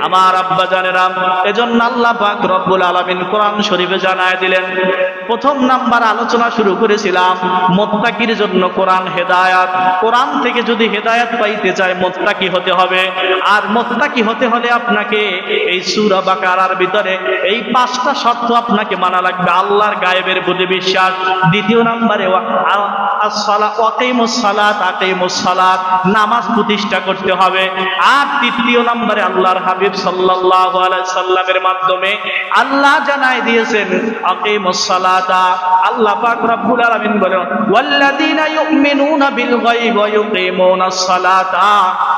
আমার আব্বা জানেরাম এজন্য আল্লাহ পাক রব্বুল আলামিন কোরআন শরীফে জানায় দিলেন প্রথম নাম্বার আলোচনা শুরু করেছিলাম, মোত্তাকির জন্য কোরআন হেদায়াত। কোরআন থেকে যদি হেদায়াত পাইতে চায়, মোত্তাকি হতে হবে। আর মোত্তাকি হতে হলে আপনাকে এই সুরা বা কারার ভিতরে এই পাঁচটা শর্ত আপনাকে মানা লাগবে। আল্লাহর গায়েবের প্রতি বিশ্বাস। দ্বিতীয় নাম্বারে নামাজ প্রতিষ্ঠা করতে হবে। আর তৃতীয় নম্বরে আল্লাহর হাবিব আলাইহি সাল্লামের মাধ্যমে আল্লাহ জানাই দিয়েছেন, আকিমুস সালাতা আল্লাহ পাক রব্বুল আলামিন বলেন, ওয়াল্লাযীনা ইউমিনুনা বিল গায়ব ওয়া ইউকিমুনাস সালাতা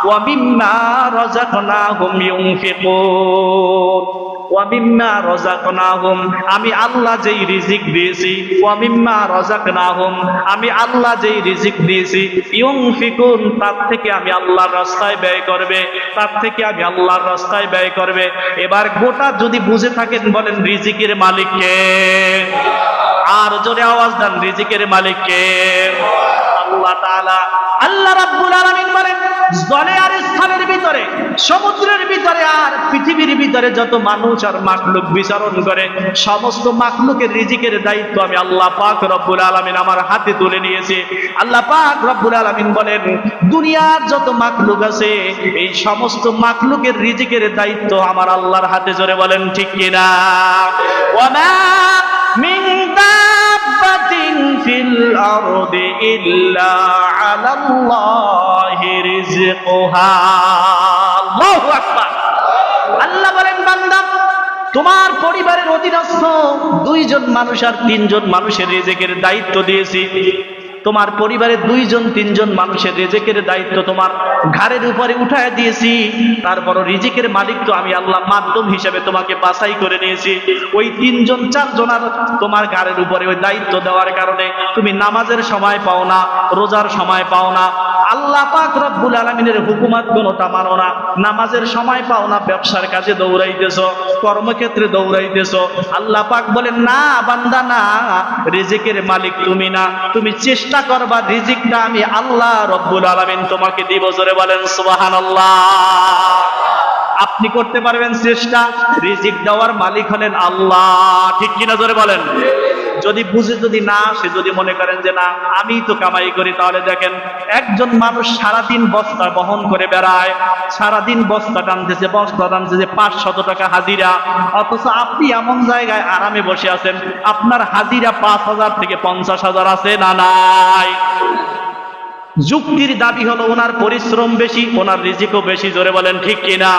ওয়া মিম্মা রাযাকনাহুম ইউনফিকুন। ওয়ামিম্মা রাযাকনাহুম, আমি আল্লাহ যেই রিজিক দিয়েছি ওয়ামিম্মা রাযাকনাহুম, আমি আল্লাহ যেই রিজিক দিয়েছি, ইউনফিকুন, তার থেকে আমি আল্লাহর রাস্তায় ব্যয় করবে, তার থেকে আমি আল্লাহর রাস্তায় ব্যয় করবে। এবার গোটা যদি বুঝে থাকেন, বলেন রিজিকের মালিককে আর জোরে আওয়াজ দেন, রিজিকের মালিককে আল্লাহ রাব্বুল আলামিন বলেন, জলে আর স্থলের ভিতরে, সমুদ্রের ভিতরে আর পৃথিবীর ভিতরে যত মানুষ আর করে, সমস্ত রিজিকের দায়িত্ব আমি আল্লাহ পাক রব্বুল আলামিন আমার হাতে তুলে নিয়েছি। আল্লাহ পাক রব্বুল আলামিন বলেন, দুনিয়ার যত মাকলুক আছে, এই সমস্ত মাকলুকের রিজিকের দায়িত্ব আমার আল্লাহর হাতে, জোরে বলেন ঠিক কিনা? ওয়ামা মিন দাব্বাতিন ফিল إلا على الله رزقها. الله أكبر. আল্লাহ তোমার পরিবারের অধীনস্থ দুইজন মানুষ আর তিনজন মানুষের রেজেকের দায়িত্ব দিয়েছি। তোমার পরিবারের দুইজন, তিনজন মানুষের রেজেকের দায়িত্ব তোমার ঘাড়ের উপরে উঠায় দিয়েছি। তারপর রিজিকের মালিক তো আমি আল্লাহ মাধ্যম হিসেবে তোমাকে বাছাই করে নিয়েছি। ওই তিনজন চারজনার তোমার ঘাড়ের উপরে ওই দায়িত্ব দেওয়ার কারণে তুমি নামাজের সময় পাও না, রোজার সময় পাও না। আল্লাহ পাক রব্বুল আলমিনের হুকুমাত কোনটা মানো না। নামাজের সময় পাও না, ব্যবসার কাজে দৌড়াইতেছ, কর্মক্ষেত্রে দৌড়াইতেছ। আল্লাহ পাক বলেন, না, বান্দা, না, রিজিকের মালিক তুমি না। তুমি চেষ্টা করবা, রিজিকটা আমি আল্লাহ রব্বুল আলমিন তোমাকে দিব। জোরে বলেন সুবাহান আপনি করতে পারবেন চেষ্টা, রিজিক দেওয়ার মালিক হলেন আল্লাহ। ঠিক কিনা জোরে বলেন? যদি বুঝে যদি না, সে যদি মনে করেন যে না, আমি তো কামাই করি, তাহলে দেখেন একজন মানুষ সারাদিন বস্তা বহন করে বেড়ায়, সারাদিন বস্তা টানতেছে বস্তা টানতেছে পাঁচ শত টাকা হাজিরা। অথচ আপনি এমন জায়গায় আরামে বসে আছেন, আপনার হাজিরা পাঁচ হাজার থেকে পঞ্চাশ হাজার আছে না নাই? যুক্তির দাবি হলো, ওনার পরিশ্রম বেশি, ওনার রিজিকও বেশি, জোরে বলেন ঠিক কিনা?